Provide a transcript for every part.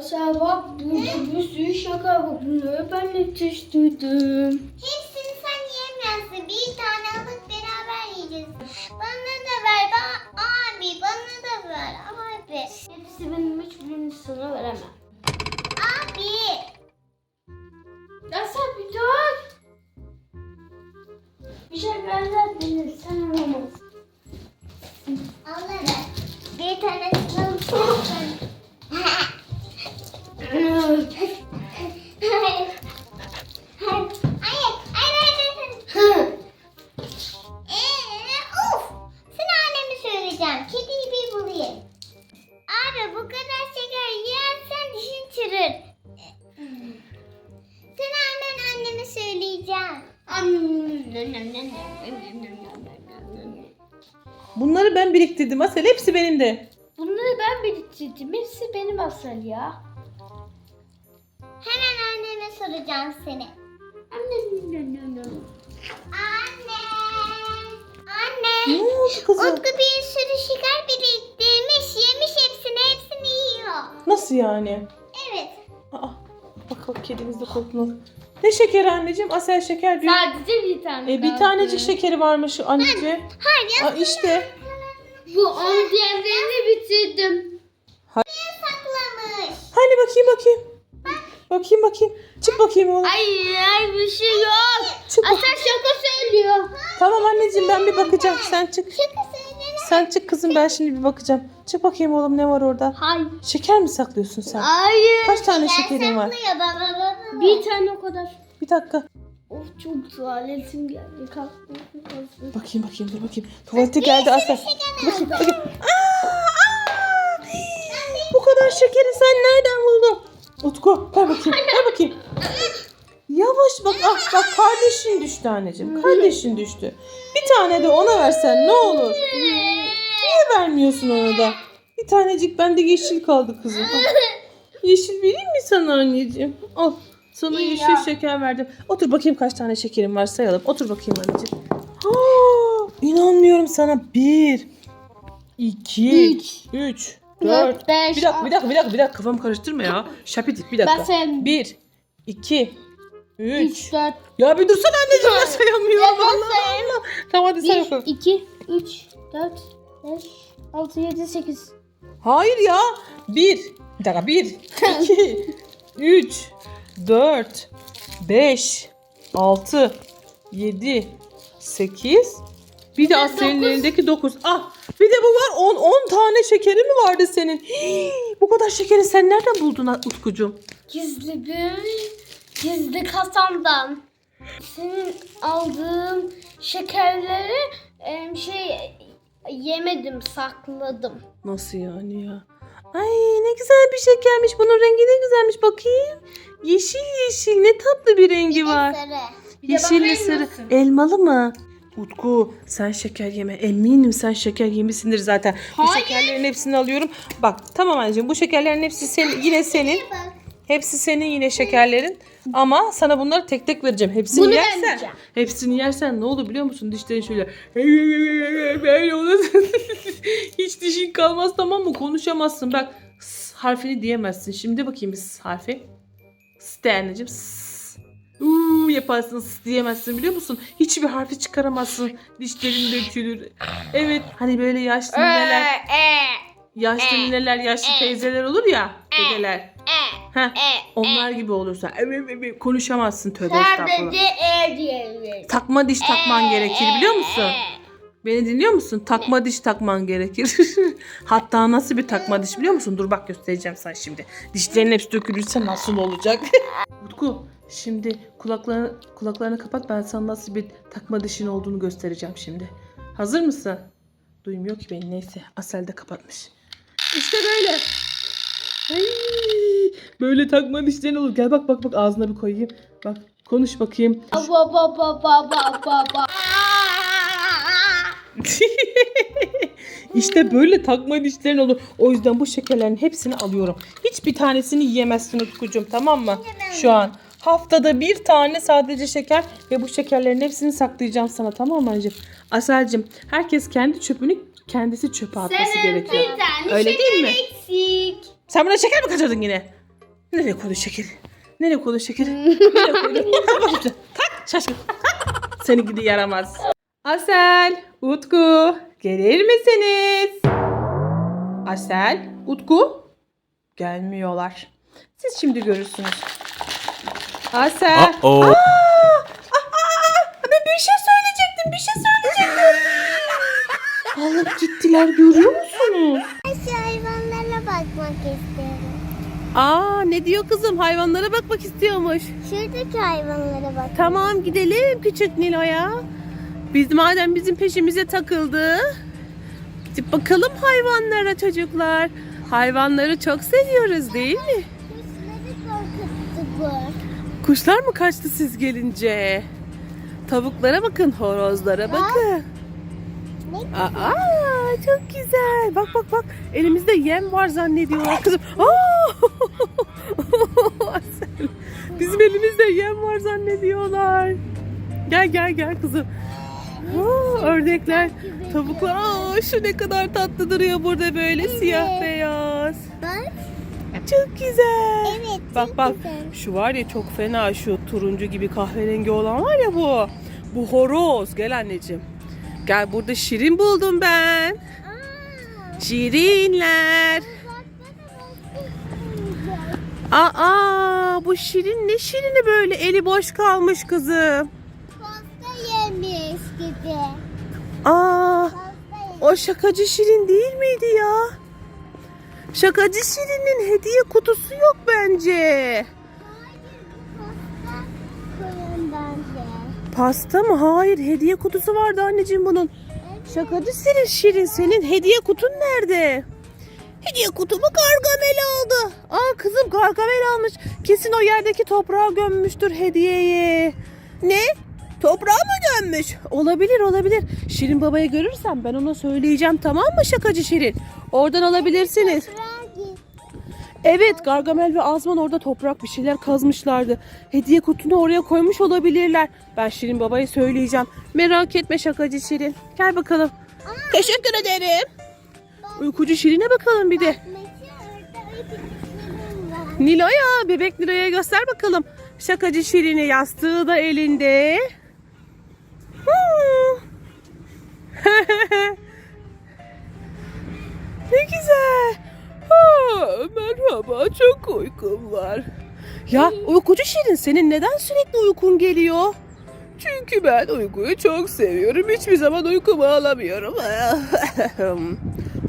Asel bak burada bir sürü şaka var. Bunları ben yetiştirdim. Hepsini sen yiyemezsin. Bir tane alıp beraber yiyeceğiz. Bana da ver. Ba abi bana da ver. Abi. Hepsi benim hiçbirini sana veremem. Abi. Asel bir dur. Bir şey verler beni sen alamazsın. Alırım. Bir tane Bunları ben biriktirdim Asel. Hepsi benim de. Bunları ben biriktirdim. Hepsi benim Asel ya. Hemen anneme soracağım seni. Anne. Ne Anne. oldu kızım? Utku bir sürü şeker biriktirmiş. Yemiş hepsini. Hepsini yiyor. Nasıl yani? Evet. Aa, bak bak kedimiz de korkmalı. Ne şekeri anneciğim? Asel şeker diyor. Sadece bir tane E, bir kaldı. tanecik şekeri varmış anneciğim. Hayır. Aa, işte. Bu onu diğerlerini bitirdim. Saklamış. Hani bakayım bakayım. Bakayım bakayım. Çık bakayım oğlum. Ay ay bir şey yok. Çık bak- Asel şaka söylüyor. Tamam anneciğim ben bir bakacağım. Sen çık. Sen çık kızım ben şimdi bir bakacağım. Çık bakayım oğlum ne var orada? Hayır. Şeker mi saklıyorsun sen? Hayır. Kaç tane şekerin var? Saklıyor baba. Bir tane o kadar. Bir dakika. Of çok tuvaletim geldi. Kalktım. Bakayım bakayım dur bakayım. Tuvalete geldi Asel. Bakayım bakayım. Aa, aa! Bu kadar şekeri sen nereden buldun? Utku ver bakayım. Ver bakayım. Yavaş bak ah bak kardeşin düştü anneciğim. Kardeşin düştü. Bir tane de ona versen ne olur? Niye vermiyorsun ona da? Bir tanecik bende yeşil kaldı kızım. Al. Yeşil vereyim mi sana anneciğim? Al. Sana İyi yeşil ya. şeker verdim. Otur bakayım kaç tane şekerim var sayalım. Otur bakayım anneciğim. Aa, inanmıyorum sana. Bir, iki, Üç. üç, Dört, dört. beş, Bir dakika, bir dakika, bir dakika, bir dakika. Kafamı karıştırma ya. Şapitik bir dakika. Ben sayayım. Bir, iki, üç. 3, 4, Ya bir dursana anneciğim ben sayamıyorum. Ya ben Allah Allah. Tamam hadi say 1, bakalım. 2, 3, 4, 5, 6, 7, 8. Hayır ya. Bir. Bir dakika. Bir, iki, üç, dört, beş, altı, yedi, sekiz. Bir de dokuz. elindeki dokuz. Ah bir de bu var on. On tane şekeri mi vardı senin? Hii, bu kadar şekeri sen nereden buldun Utkucuğum? Gizli bir gizli kasamdan. Senin aldığın şekerleri em, şey yemedim, sakladım. Nasıl yani ya? Ay ne güzel bir şekermiş. Bunun rengi ne güzelmiş. Bakayım. Yeşil yeşil ne tatlı bir rengi var. Sarı. Yeşilli sarı. Elmalı mı? Utku sen şeker yeme. Eminim sen şeker yemişsindir zaten. Bu Hayır. şekerlerin hepsini alıyorum. Bak tamam anneciğim bu şekerlerin hepsi senin, yine senin. Hepsi senin yine şekerlerin. Ama sana bunları tek tek vereceğim. Hepsini Bunu yersen. vermeyeceğim. Hepsini yersen ne olur biliyor musun? Dişlerin şöyle böyle olur. Hiç dişin kalmaz tamam mı? Konuşamazsın. Bak s harfini diyemezsin. Şimdi bakayım bir s harfi. De anneciğim. Uuu yaparsın diyemezsin biliyor musun? Hiçbir harfi çıkaramazsın. Dişlerin dökülür. Evet hani böyle yaşlı nineler, yaşlı nineler, yaşlı teyzeler olur ya. Dedeler. Heh, onlar gibi olursa konuşamazsın tövbe estağfurullah. Sadece e diyelim. Takma diş takman gerekir biliyor musun? Beni dinliyor musun? Takma diş takman gerekir. Hatta nasıl bir takma diş biliyor musun? Dur bak göstereceğim sana şimdi. Dişlerin hepsi dökülürse nasıl olacak? Utku şimdi kulaklarını, kulaklarını kapat ben sana nasıl bir takma dişin olduğunu göstereceğim şimdi. Hazır mısın? Duymuyor ki beni neyse. Asel de kapatmış. İşte böyle. Ay, böyle takma dişlerin olur. Gel bak bak bak ağzına bir koyayım. Bak konuş bakayım. Ba ba ba ba ba ba ba. işte böyle takma dişlerin olur. O yüzden bu şekerlerin hepsini alıyorum. Hiçbir tanesini yiyemezsin Utkucuğum tamam mı? Şu an. Haftada bir tane sadece şeker ve bu şekerlerin hepsini saklayacağım sana tamam mı anneciğim? Aselcim herkes kendi çöpünü kendisi çöpe atması gerekiyor. Bir tane Öyle değil mi? eksik. Sen buna şeker mi kaçırdın yine? Nereye koydu şekeri? Nereye koydu şekeri? Nereye koydu? Kalk şurada. Kalk şaşkın. Seni gidi yaramaz. Asel, Utku gelir misiniz? Asel, Utku gelmiyorlar. Siz şimdi görürsünüz. Asel. Uh-oh. Aa, aa, aa, ben bir şey söyleyecektim. Bir şey söyleyecektim. Alıp gittiler görüyor musunuz? Şu hayvanlara bakmak istiyorum. Aa ne diyor kızım? Hayvanlara bakmak istiyormuş. Şuradaki hayvanlara bak. Tamam gidelim küçük Nilo'ya. Biz madem bizim peşimize takıldı. Gidip bakalım hayvanlara çocuklar. Hayvanları çok seviyoruz değil mi? Kuşlar mı kaçtı siz gelince? Tavuklara bakın, horozlara bakın. Aa, çok güzel. Bak bak bak. Elimizde yem var zannediyorlar kızım. Aa! Bizim elimizde yem var zannediyorlar. Gel gel gel kızım. Aa, ördekler, tavuklar. Aa, şu ne kadar tatlı duruyor burada böyle siyah beyaz. Bak. Çok güzel. Evet. Bak bak güzel. şu var ya çok fena şu turuncu gibi kahverengi olan var ya bu. Bu horoz. Gel anneciğim. Gel burada şirin buldum ben. Aa, Şirinler. Aa bu şirin ne şirini böyle eli boş kalmış kızım. Aa o şakacı şirin değil miydi ya? Şakacı şirinin hediye kutusu yok bence. Pasta mı? Hayır hediye kutusu vardı anneciğim bunun. Şakacı Şirin Şirin senin hediye kutun nerede? Hediye kutumu Gargamel aldı. Aa kızım Gargamel almış. Kesin o yerdeki toprağa gömmüştür hediyeyi. Ne? Toprağa mı gömmüş? Olabilir olabilir. Şirin babaya görürsem ben ona söyleyeceğim tamam mı şakacı Şirin? Oradan alabilirsiniz. Evet Gargamel ve Azman orada toprak bir şeyler kazmışlardı. Hediye kutunu oraya koymuş olabilirler. Ben Şirin babaya söyleyeceğim. Merak etme şakacı Şirin. Gel bakalım. Teşekkür ederim. Uykucu Şirin'e bakalım bir de. Nilo'ya, bebek Nilo'ya göster bakalım. Şakacı Şirin'i yastığı da elinde. Ne güzel. Ha, merhaba, çok uykum var. Ya uykucu Şirin senin neden sürekli uykun geliyor? Çünkü ben uykuyu çok seviyorum. Hiçbir zaman uykumu alamıyorum.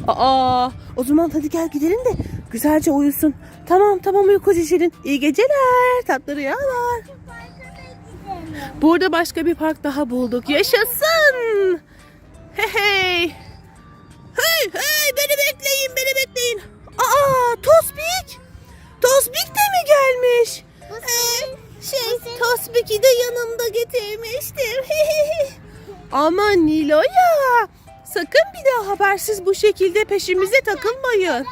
Aa, o zaman hadi gel gidelim de güzelce uyusun. Tamam tamam uykucu Şirin. İyi geceler. Tatlı rüyalar. Burada başka bir park daha bulduk. Yaşasın. Hey hey. Hey hey beni bekleyin beni bekleyin. Aa Tospik. Tospik de mi gelmiş? Ee, şey Tospik'i de yanımda getirmiştim. Ama Nilo'ya sakın bir daha habersiz bu şekilde peşimize takılmayın.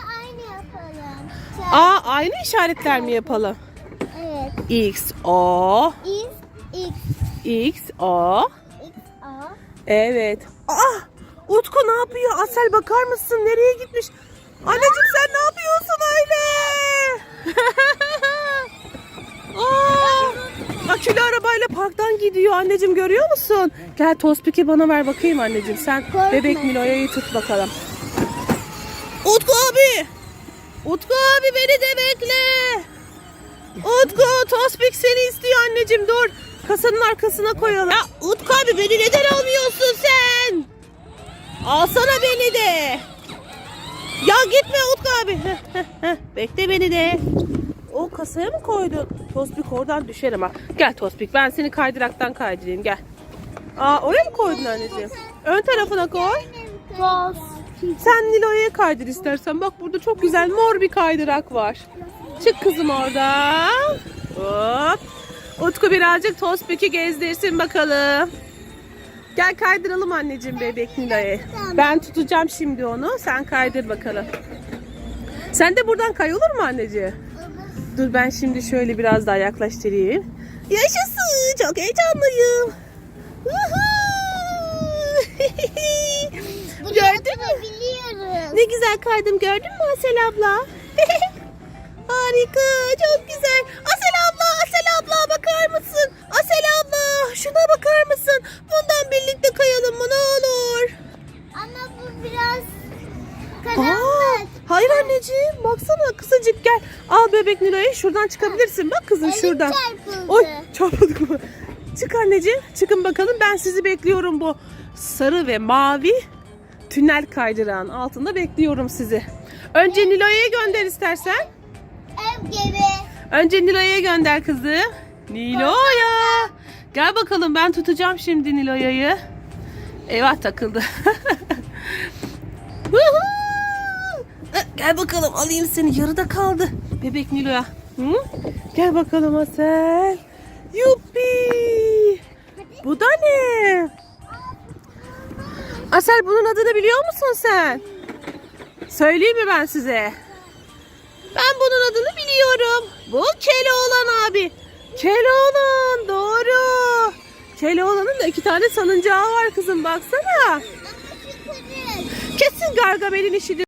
Aa aynı işaretler mi yapalım? Evet. X O X, X, X O X, A. Evet. Aa! Utku ne yapıyor? Asel bakar mısın? Nereye gitmiş? Anneciğim sen ne yapıyorsun öyle? Aa! Akülü arabayla parktan gidiyor anneciğim görüyor musun? Gel Tospik'i bana ver bakayım anneciğim. Sen bebek Milo'yu tut bakalım. Utku abi! Utku abi beni de bekle. Utku Tospik seni istiyor anneciğim dur. Kasanın arkasına koyalım. Ya Utku abi beni neden almıyorsun sen? Alsana beni de. Ya gitme Utku abi. Heh, heh, heh. Bekle beni de. O kasaya mı koydun? Tospik oradan düşer ama. Gel Tospik ben seni kaydıraktan kaydırayım gel. Aa oraya mı koydun anneciğim? Ön tarafına koy. Bas. Sen Nilo'ya kaydır istersen. Bak burada çok güzel mor bir kaydırak var. Çık kızım oradan. Hop. Utku birazcık Tospik'i gezdirsin bakalım. Gel kaydıralım anneciğim bebek Nilo'yu. Ben tutacağım şimdi onu. Sen kaydır bakalım. Sen de buradan kay olur mu anneciğim? Dur ben şimdi şöyle biraz daha yaklaştırayım. Yaşasın. Çok heyecanlıyım. Bunu Gördün mü? yapabiliyoruz. Ne güzel kaydım gördün mü Asel abla? harika. Çok güzel. Asel abla, Asel abla bakar mısın? Asel abla şuna bakar mısın? Bundan birlikte kayalım mı ne olur? Ama bu biraz Aa, karanlık. hayır anneciğim baksana kısacık gel. Al bebek Nilo'yu şuradan çıkabilirsin. Bak kızım Elim şuradan. çarpıldı. Oy çarpıldık mı? Çık anneciğim. Çıkın bakalım. Ben sizi bekliyorum bu sarı ve mavi tünel kaydırağın altında bekliyorum sizi. Önce Nilo'ya gönder istersen. Ev gibi. Önce Nilo'ya gönder kızı. Nilo'ya. Gel bakalım ben tutacağım şimdi Nilo'ya'yı. Eyvah takıldı. Eh, Gel bakalım alayım seni yarıda kaldı. Bebek Nilo'ya. Gel bakalım Asel. Yuppi. Bu da ne? Asel bunun adını biliyor musun sen? Söyleyeyim mi ben size? Ben bunun adını biliyorum. Bu Keloğlan abi. Keloğlan doğru. Keloğlan'ın da iki tane salıncağı var kızım baksana. Kesin Gargamel'in işidir.